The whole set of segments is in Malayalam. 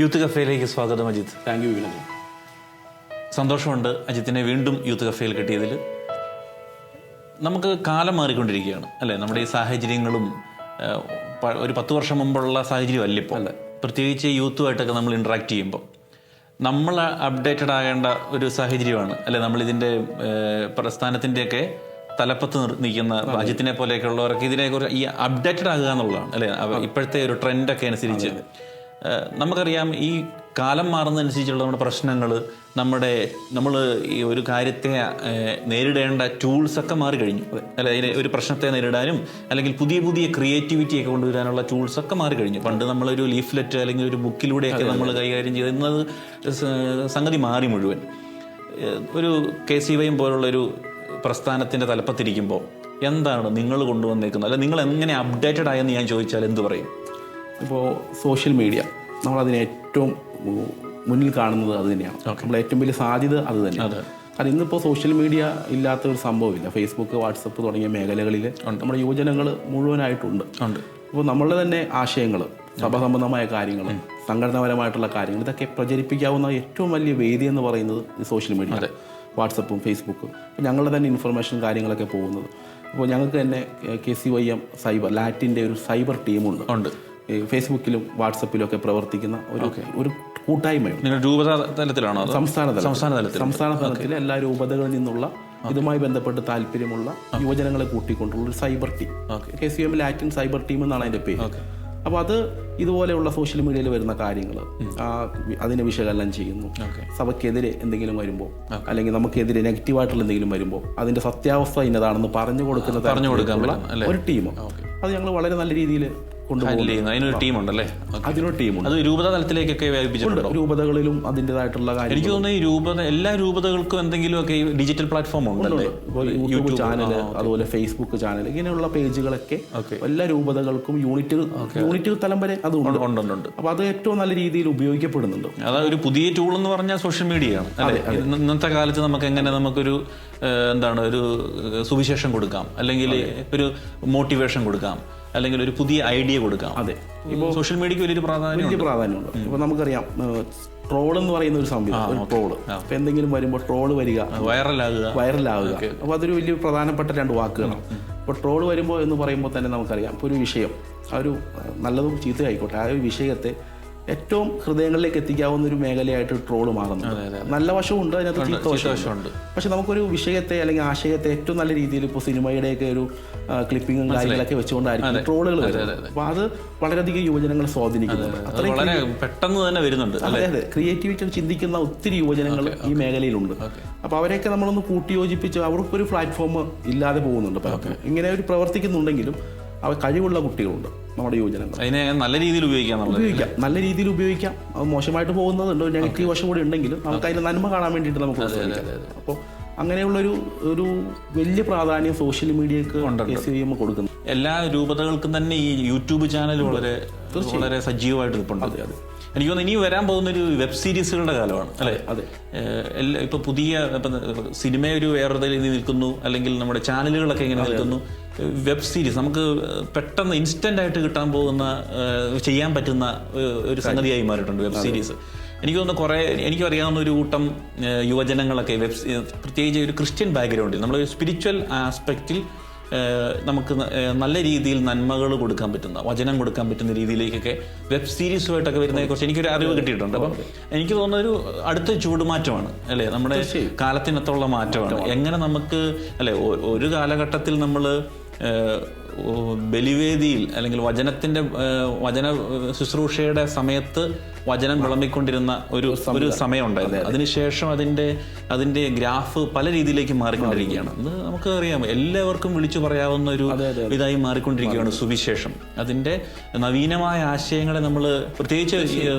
യൂത്ത് കഫേയിലേക്ക് സ്വാഗതം അജിത്. Thank you Vinod. സന്തോഷമുണ്ട് അജിത്തിനെ വീണ്ടും യൂത്ത് കഫേയിൽ കിട്ടിയതിൽ നമുക്ക് കാലം മാറിക്കൊണ്ടിരിക്കുകയാണ് അല്ലേ? നമ്മുടെ ഈ സാഹചര്യങ്ങളും ഒരു പത്ത് വർഷം മുമ്പുള്ള സാഹചര്യം അല്ല ഇപ്പോൾ പ്രത്യേകിച്ച് യൂത്തുമായിട്ടൊക്കെ നമ്മൾ ഇൻട്രാക്ട് ചെയ്യുമ്പോൾ. നമ്മൾ അപ്ഡേറ്റഡ് ആകേണ്ട ഒരു സാഹചര്യമാണ് അല്ലെ? നമ്മൾ ഇതിന്റെ പ്രസ്ഥാനത്തിന്റെയൊക്കെ തലപ്പത്ത് നിൽക്കുന്ന അജിത്തിനെ പോലെയൊക്കെ ഉള്ളവർക്ക് ഇതിനെക്കുറിച്ച് ഈ അപ്ഡേറ്റഡ് ആകുക എന്നുള്ളതാണ് അല്ലെ? ഇപ്പോഴത്തെ ഒരു ട്രെൻഡൊക്കെ അനുസരിച്ച്. നമുക്കറിയാം ഈ കാലം മാറുന്നതനുസരിച്ചുള്ള നമ്മുടെ പ്രശ്നങ്ങൾ നമ്മുടെ നമ്മൾ ഈ ഒരു കാര്യത്തെ നേരിടേണ്ട ടൂൾസൊക്കെ മാറിക്കഴിഞ്ഞു. അല്ല അതിന് ഒരു പ്രശ്നത്തെ നേരിടാനും അല്ലെങ്കിൽ പുതിയ പുതിയ ക്രിയേറ്റിവിറ്റി ഒക്കെ കൊണ്ടുവരാനുള്ള ടൂൾസൊക്കെ മാറിക്കഴിഞ്ഞു. പണ്ട് നമ്മളൊരു ലീഫ്ലെറ്റ് അല്ലെങ്കിൽ ഒരു ബുക്കിലൂടെയൊക്കെ നമ്മൾ കൈകാര്യം ചെയ്തിരുന്നത് സ- സംഗതി മാറി മുഴുവൻ. ഒരു കെ സി വൈയും പോലുള്ളൊരു പ്രസ്ഥാനത്തിന്റെ തലപ്പത്തിരിക്കുമ്പോൾ എന്താണ് നിങ്ങൾ കൊണ്ടുവന്നേക്കുന്നത്? അല്ല നിങ്ങൾ എങ്ങനെ അപ്ഡേറ്റഡ് ആയെന്ന് ഞാൻ ചോദിച്ചാൽ എന്ത് പറയും? ഇപ്പോൾ സോഷ്യൽ മീഡിയ നമ്മളതിന് ഏറ്റവും മുന്നിൽ കാണുന്നത് അത് തന്നെയാണ്. നമ്മൾ ഏറ്റവും വലിയ സാധ്യത അത് തന്നെയാണ്. കാരണം ഇന്നിപ്പോൾ സോഷ്യൽ മീഡിയ ഇല്ലാത്ത ഒരു സംഭവമില്ല. ഫേസ്ബുക്ക് വാട്സപ്പ് തുടങ്ങിയ മേഖലകളിൽ നമ്മുടെ യുവജനങ്ങൾ മുഴുവനായിട്ടുണ്ട്. അപ്പോൾ നമ്മളുടെ തന്നെ ആശയങ്ങൾ സഭസംബന്ധമായ കാര്യങ്ങൾ സംഘടനാപരമായിട്ടുള്ള കാര്യങ്ങൾ ഇതൊക്കെ പ്രചരിപ്പിക്കാവുന്ന ഏറ്റവും വലിയ വേദി എന്ന് പറയുന്നത് ഈ സോഷ്യൽ മീഡിയ വാട്സപ്പും ഫേസ്ബുക്കും അപ്പോൾ ഞങ്ങളുടെ തന്നെ ഇൻഫർമേഷൻ കാര്യങ്ങളൊക്കെ പോകുന്നത്. അപ്പോൾ ഞങ്ങൾക്ക് തന്നെ K C Y M cyber ലാറ്റിന്റെ ഒരു സൈബർ ടീമുണ്ട്. ഉണ്ട്. ഫേസ്ബുക്കിലും വാട്സപ്പിലും ഒക്കെ പ്രവർത്തിക്കുന്ന ഒരു ഒരു കൂട്ടായ്മയുണ്ട്. നിങ്ങൾ രൂപത തലത്തിലാണോ അതോ? സംസ്ഥാന തലത്തിൽ സംസ്ഥാന തലത്തിൽ സംസ്ഥാന തലത്തിലെ എല്ലാ രൂപതകളിൽ നിന്നുള്ള ഇതുമായി ബന്ധപ്പെട്ട് താല്പര്യമുള്ള യുവജനങ്ങളെ കൂട്ടിക്കൊണ്ടുള്ള ഒരു cyber team. K C M Latin cyber team എന്നാണ് അതിന്റെ പേര്. അപ്പോൾ അത് ഇതുപോലെയുള്ള സോഷ്യൽ മീഡിയയിൽ വരുന്ന കാര്യങ്ങൾ അതിനെ വിശകലനം ചെയ്യുന്നു. സഭയ്ക്കെതിരെ എന്തെങ്കിലും വരുമ്പോൾ അല്ലെങ്കിൽ നമുക്കെതിരെ നെഗറ്റീവായിട്ടുള്ള എന്തെങ്കിലും വരുമ്പോൾ അതിന്റെ സത്യാവസ്ഥ ഇന്നതാണെന്ന് പറഞ്ഞു കൊടുക്കുന്ന പറഞ്ഞു കൊടുക്കാനുള്ള അല്ലേ? ഒരു ടീം. അത് ഞങ്ങൾ വളരെ നല്ല രീതിയിൽ കൊണ്ടുപോകും ഹാൻഡിൽ ചെയ്യുന്നു അതിനൊരു ടീമുണ്ടല്ലേ. അതിനൊരു ടീമുണ്ട്. അത് രൂപത തലത്തിലേക്കൊക്കെ വ്യാപിപ്പിച്ചിട്ടുണ്ടോ? രൂപതകളിലും അതിന്റെതായിട്ടുള്ള കാര്യം എനിക്ക് തോന്നുന്നു ഈ രൂപത എല്ലാ രൂപതകൾക്കും എന്തെങ്കിലുമൊക്കെ ഈ ഡിജിറ്റൽ പ്ലാറ്റ്ഫോം ഉണ്ടല്ലേ? യൂട്യൂബ് ചാനൽ അതുപോലെ ഫേസ്ബുക്ക് ചാനൽ ഇങ്ങനെയുള്ള പേജുകളൊക്കെ എല്ലാ രൂപതകൾക്കും യൂണിറ്റ് യൂണിറ്റ് തലം വരെ അത് ഉണ്ട്. ഉണ്ട് ഉണ്ട് അപ്പോൾ അത് ഏറ്റവും നല്ല രീതിയിൽ ഉപയോഗിക്കപ്പെടുന്നുണ്ട്. അതായത് ഒരു പുതിയ ടൂൾ എന്ന് പറഞ്ഞാൽ സോഷ്യൽ മീഡിയയാണ് അല്ലേ? ഇന്നത്തെ കാലത്ത് നമുക്ക് എങ്ങനെ നമുക്കൊരു എന്താണ് ഒരു സുവിശേഷം കൊടുക്കാം. അല്ലെങ്കിൽ ഒരു മോട്ടിവേഷൻ കൊടുക്കാം. അല്ലെങ്കിൽ ഒരു പുതിയ ഐഡിയ കൊടുക്കാം. അതെ. ഇപ്പോൾ സോഷ്യൽ മീഡിയക്ക് വലിയൊരു പ്രാധാന്യം വലിയ പ്രാധാന്യമുണ്ട്. ഇപ്പോൾ നമുക്കറിയാം ട്രോൾ എന്ന് പറയുന്ന ഒരു സംവിധാനം ഒരു ട്രോൾ. അപ്പോൾ എന്തെങ്കിലും വരുമ്പോൾ ട്രോൾ വരിക. വൈറലാകുക. വൈറലാകുക. അപ്പോൾ അതൊരു വലിയ പ്രധാനപ്പെട്ട രണ്ട് വാക്കുകളാണ്. അപ്പോൾ ട്രോൾ വരുമ്പോൾ എന്ന് പറയുമ്പോൾ തന്നെ നമുക്കറിയാം ഇപ്പോൾ ഒരു വിഷയം ആ ഒരു നല്ലതും ചീത്തയായിക്കോട്ടെ ആ ഒരു വിഷയത്തെ ഏറ്റവും ഹൃദയങ്ങളിലേക്ക് എത്തിക്കാവുന്ന ഒരു മേഖലയായിട്ട് ട്രോൾ മാറുന്നത് നല്ല ഉണ്ട് അതിനകത്ത് ചീത്ത വശമുണ്ട് പക്ഷെ നമുക്കൊരു വിഷയത്തെ അല്ലെങ്കിൽ ആശയത്തെ ഏറ്റവും നല്ല രീതിയിൽ ഇപ്പോൾ സിനിമയുടെയൊക്കെ ഒരു ക്ലിപ്പിങ്ങും കാര്യങ്ങളൊക്കെ വെച്ചുകൊണ്ടായിരിക്കും ട്രോളുകൾ വരുന്നത്. അപ്പോൾ അത്. വളരെയധികം യുവജനങ്ങളെ സ്വാധീനിക്കുന്നുണ്ട്. അത്രയും പെട്ടെന്ന് തന്നെ വരുന്നുണ്ട് അതെ അതെ. ക്രിയേറ്റിവിറ്റി ചിന്തിക്കുന്ന ഒത്തിരി യുവജനങ്ങൾ ഈ മേഖലയിലുണ്ട്. അപ്പോൾ അവരെയൊക്കെ നമ്മളൊന്ന് കൂട്ടിയോജിപ്പിച്ച് അവർക്കൊരു പ്ലാറ്റ്ഫോം ഇല്ലാതെ പോകുന്നുണ്ട് ഇങ്ങനെ ഒരു പ്രവർത്തിക്കുന്നുണ്ടെങ്കിലും അവ കഴിവുള്ള കുട്ടികളുണ്ട്. നമ്മുടെ യുവജനങ്ങൾ. അതിനെ നല്ല രീതിയിൽ ഉപയോഗിക്കാം ഉപയോഗിക്കാം. നല്ല രീതിയിൽ ഉപയോഗിക്കാം. അത് മോശമായിട്ട് പോകുന്നതുണ്ട്. നെഗറ്റീവ് വശം കൂടി ഉണ്ടെങ്കിലും നമുക്ക് അതിന് നന്മ കാണാൻ വേണ്ടിയിട്ട് നമുക്ക് അപ്പോൾ അങ്ങനെയുള്ളൊരു ഒരു വലിയ പ്രാധാന്യം സോഷ്യൽ മീഡിയക്ക് കൊടുക്കുന്നു. എല്ലാ രൂപതകൾക്കും തന്നെ ഈ യൂട്യൂബ് ചാനൽ വളരെ വളരെ സജീവമായിട്ട് നിൽപ്പുണ്ട് എനിക്ക് തോന്നുന്നു ഇനി വരാൻ പോകുന്ന ഒരു വെബ് സീരീസുകളുടെ കാലമാണ് അല്ലേ? അതെ. എല്ലാ ഇപ്പൊ പുതിയ ഇപ്പൊ സിനിമ ഒരു വേറെ നിൽക്കുന്നു. അല്ലെങ്കിൽ നമ്മുടെ ചാനലുകളൊക്കെ ഇങ്ങനെ നിൽക്കുന്നു. വെബ് സീരീസ് നമുക്ക് പെട്ടെന്ന് ഇൻസ്റ്റന്റ് ആയിട്ട് കിട്ടാൻ പോകുന്ന ചെയ്യാൻ പറ്റുന്ന ഒരു സംഗതിയായി മാറിയിട്ടുണ്ട് വെബ് സീരീസ്. എനിക്ക് തോന്നുന്നു കുറേ എനിക്ക് അറിയാവുന്ന ഒരു കൂട്ടം യുവജനങ്ങളൊക്കെ വെബ് പ്രത്യേകിച്ച് ഒരു ക്രിസ്ത്യൻ ബാക്ക്ഗ്രൗണ്ടിൽ നമ്മൾ സ്പിരിച്വൽ ആസ്പെക്റ്റിൽ നമുക്ക് നല്ല രീതിയിൽ നന്മകൾ കൊടുക്കാൻ പറ്റുന്ന വചനം കൊടുക്കാൻ പറ്റുന്ന രീതിയിലേക്കൊക്കെ വെബ് സീരീസുമായിട്ടൊക്കെ വരുന്നതിനെ കുറിച്ച് എനിക്കൊരു അറിവ് കിട്ടിയിട്ടുണ്ട്. അപ്പം എനിക്ക് തോന്നുന്ന ഒരു അടുത്ത ചൂടുമാറ്റമാണ് അല്ലേ? നമ്മുടെ കാലത്തിനത്തുള്ള മാറ്റമാണ്. എങ്ങനെ നമുക്ക് അല്ലെ ഒരു കാലഘട്ടത്തിൽ നമ്മൾ ബലിവേദിയിൽ അല്ലെങ്കിൽ വചനത്തിന്റെ വചന ശുശ്രൂഷയുടെ സമയത്ത് വചനം വിളമ്പിക്കൊണ്ടിരുന്ന ഒരു ഒരു സമയമുണ്ടായിരുന്നു. അതിനുശേഷം അതിന്റെ അതിന്റെ ഗ്രാഫ് പല രീതിയിലേക്ക് മാറിക്കൊണ്ടിരിക്കുകയാണ്. അത് നമുക്ക് അറിയാം എല്ലാവർക്കും വിളിച്ചു പറയാവുന്ന ഒരു ഇതായി മാറിക്കൊണ്ടിരിക്കുകയാണ് സുവിശേഷം. അതിന്റെ നവീനമായ ആശയങ്ങളെ നമ്മൾ പ്രത്യേകിച്ച്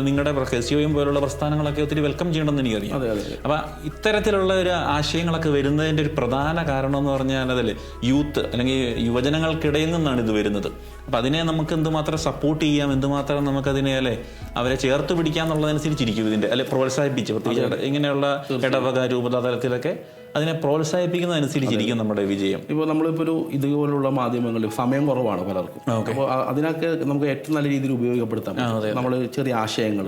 നിങ്ങളുടെ സിഒയും പോലുള്ള പ്രസ്ഥാനങ്ങളൊക്കെ ഒത്തിരി വെൽക്കം ചെയ്യണമെന്ന് എനിക്കറിയാം. അപ്പൊ ഇത്തരത്തിലുള്ള ഒരു ആശയങ്ങളൊക്കെ വരുന്നതിന്റെ ഒരു പ്രധാന കാരണം എന്ന് പറഞ്ഞാൽ അതല്ലേ? യൂത്ത് അല്ലെങ്കിൽ യുവജനങ്ങൾക്കിടയിൽ നിന്നാണ് ഇത് വരുന്നത്. അപ്പൊ അതിനെ നമുക്ക് എന്തുമാത്രം സപ്പോർട്ട് ചെയ്യാം? എന്തുമാത്രം നമുക്കതിനെ അല്ലെ? അവരെ ചേർത്ത് പിടിക്കാം എന്നുള്ളതനുസരിച്ചിരിക്കും ഇതിന്റെ അല്ലെ പ്രോത്സാഹിപ്പിച്ച് പ്രത്യേകിച്ച് ഇങ്ങനെയുള്ള ഇടവക രൂപത തലത്തിലൊക്കെ അതിനെ പ്രോത്സാഹിപ്പിക്കുന്നതനുസരിച്ചിരിക്കും നമ്മുടെ വിജയം. ഇപ്പോൾ നമ്മളിപ്പോൾ ഒരു ഇതുപോലുള്ള മാധ്യമങ്ങളിൽ സമയം കുറവാണ് പലർക്കും. അപ്പോൾ അതിനൊക്കെ നമുക്ക് ഏറ്റവും നല്ല രീതിയിൽ ഉപയോഗപ്പെടുത്താം നമ്മൾ ചെറിയ ആശയങ്ങൾ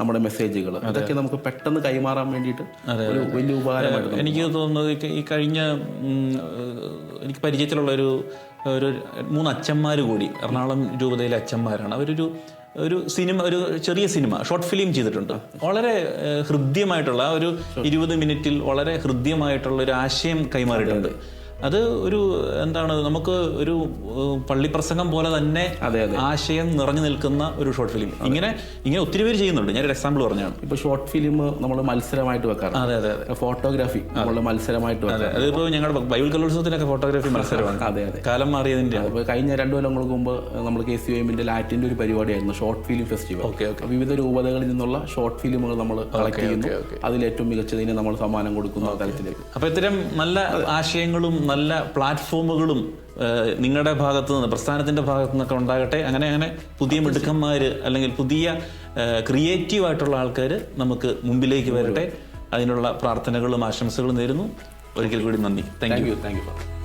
നമ്മുടെ മെസ്സേജുകൾ അതൊക്കെ നമുക്ക് പെട്ടെന്ന് കൈമാറാൻ വേണ്ടിയിട്ട് ഒരു വലിയ ഉപകാരമായിട്ട് എനിക്ക് തോന്നുന്നത് ഈ കഴിഞ്ഞ എനിക്ക് പരിചയത്തിലുള്ള ഒരു ഒരു മൂന്ന് അച്ഛന്മാർ കൂടി എറണാകുളം രൂപതയിലെ അച്ഛന്മാരാണ്. അവരൊരു ഒരു സിനിമ ഒരു ചെറിയ സിനിമ ഷോർട്ട് ഫിലിം ചെയ്തിട്ടുണ്ട്. വളരെ ഹൃദ്യമായിട്ടുള്ള ഒരു ഇരുപത് മിനിറ്റിൽ വളരെ ഹൃദ്യമായിട്ടുള്ള ഒരു ആശയം കൈമാറിയിട്ടുണ്ട്. അത് ഒരു എന്താണ് നമുക്ക് ഒരു പള്ളി പള്ളിപ്രസംഗം പോലെ തന്നെ ആശയം നിറഞ്ഞു നിൽക്കുന്ന ഒരു ഷോർട്ട് ഫിലിം ഇങ്ങനെ ഇങ്ങനെ ഒത്തിരി പേര് ചെയ്യുന്നുണ്ട്. ഞാനൊരു എക്സാമ്പിൾ പറഞ്ഞാണ് ഇപ്പൊ ഷോർട്ട് ഫിലിം നമ്മൾ മത്സരമായിട്ട് വെക്കാറുണ്ട് അതെ അതെ ഫോട്ടോഗ്രാഫി നമ്മൾ മത്സരമായിട്ട് അതെ അതിപ്പോ ഞങ്ങളുടെ ബൈബിൾ കലോത്സവത്തിനൊക്കെ ഫോട്ടോഗ്രാഫി മത്സരമാണ്. അതെ അതെ. കാലം മാറിയതിന്റെ. കഴിഞ്ഞ രണ്ടു കൊല്ലങ്ങൾക്ക് മുമ്പ് നമ്മൾ കെ സി എമ്മിന്റെ ലാറ്റിന്റെ ഒരു പരിപാടിയായിരുന്നു short film festival okay okay. വിവിധ രൂപതകളിൽ നിന്നുള്ള ഷോർട്ട് ഫിലിമുകൾ നമ്മൾ കളക്ട് ചെയ്യുന്നു. അതിൽ ഏറ്റവും മികച്ചതിന് നമ്മൾ സമ്മാനം കൊടുക്കുന്ന തരത്തിലേക്ക് അപ്പൊ ഇത്തരം നല്ല ആശയങ്ങളും നല്ല പ്ലാറ്റ്ഫോമുകളും നിങ്ങളുടെ ഭാഗത്ത് നിന്ന് പ്രസ്ഥാനത്തിന്റെ ഭാഗത്തു നിന്നൊക്കെ ഉണ്ടാകട്ടെ. അങ്ങനെ അങ്ങനെ പുതിയ മിടുക്കന്മാര് അല്ലെങ്കിൽ പുതിയ ക്രിയേറ്റീവ് ആയിട്ടുള്ള ആൾക്കാർ നമുക്ക് മുമ്പിലേക്ക് വരട്ടെ. അതിനുള്ള പ്രാർത്ഥനകളും ആശംസകളും നേരുന്നു. ഒരിക്കൽ കൂടി നന്ദി. Thank you thank you